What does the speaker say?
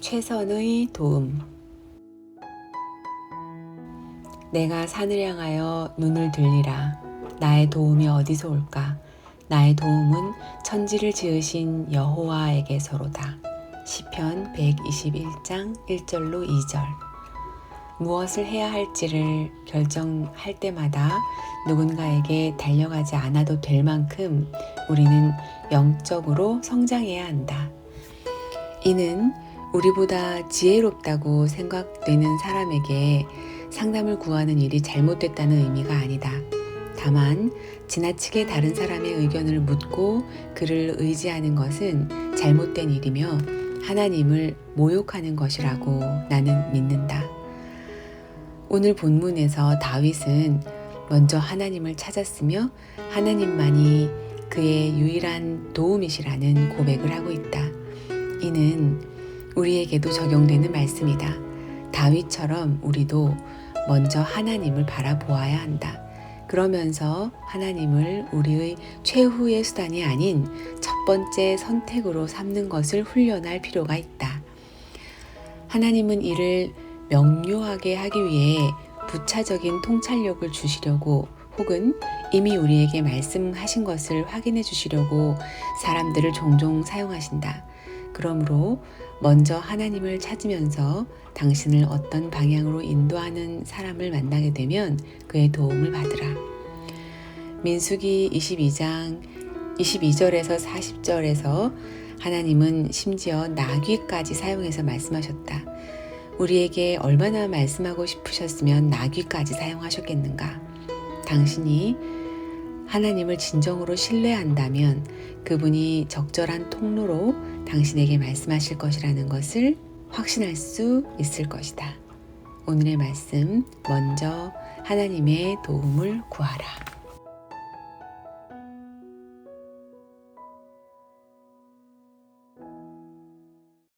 최선의 도움. 내가 산을 향하여 눈을 들리라. 나의 도움이 어디서 올까? 나의 도움은 천지를 지으신 여호와에게서로다. 시편 121장 1절로 2절. 무엇을 해야 할지를 결정할 때마다 누군가에게 달려가지 않아도 될 만큼 우리는 영적으로 성장해야 한다. 이는 우리보다 지혜롭다고 생각되는 사람에게 상담을 구하는 일이 잘못됐다는 의미가 아니다. 다만 지나치게 다른 사람의 의견을 묻고 그를 의지하는 것은 잘못된 일이며 하나님을 모욕하는 것이라고 나는 믿는다. 오늘 본문에서 다윗은 먼저 하나님을 찾았으며 하나님만이 그의 유일한 도움이시라는 고백을 하고 있다. 이는 우리에게도 적용되는 말씀이다. 다윗처럼 우리도 먼저 하나님을 바라보아야 한다. 그러면서 하나님을 우리의 최후의 수단이 아닌 첫 번째 선택으로 삼는 것을 훈련할 필요가 있다. 하나님은 이를 명료하게 하기 위해 부차적인 통찰력을 주시려고 혹은 이미 우리에게 말씀하신 것을 확인해 주시려고 사람들을 종종 사용하신다. 그러므로 먼저 하나님을 찾으면서 당신을 어떤 방향으로 인도하는 사람을 만나게 되면 그의 도움을 받으라. 민수기 22장 22절에서 40절에서 하나님은 심지어 나귀까지 사용해서 말씀하셨다. 우리에게 얼마나 말씀하고 싶으셨으면 나귀까지 사용하셨겠는가? 당신이 하나님을 진정으로 신뢰한다면 그분이 적절한 통로로 당신에게 말씀하실 것이라는 것을 확신할 수 있을 것이다. 오늘의 말씀, 먼저 하나님의 도움을 구하라.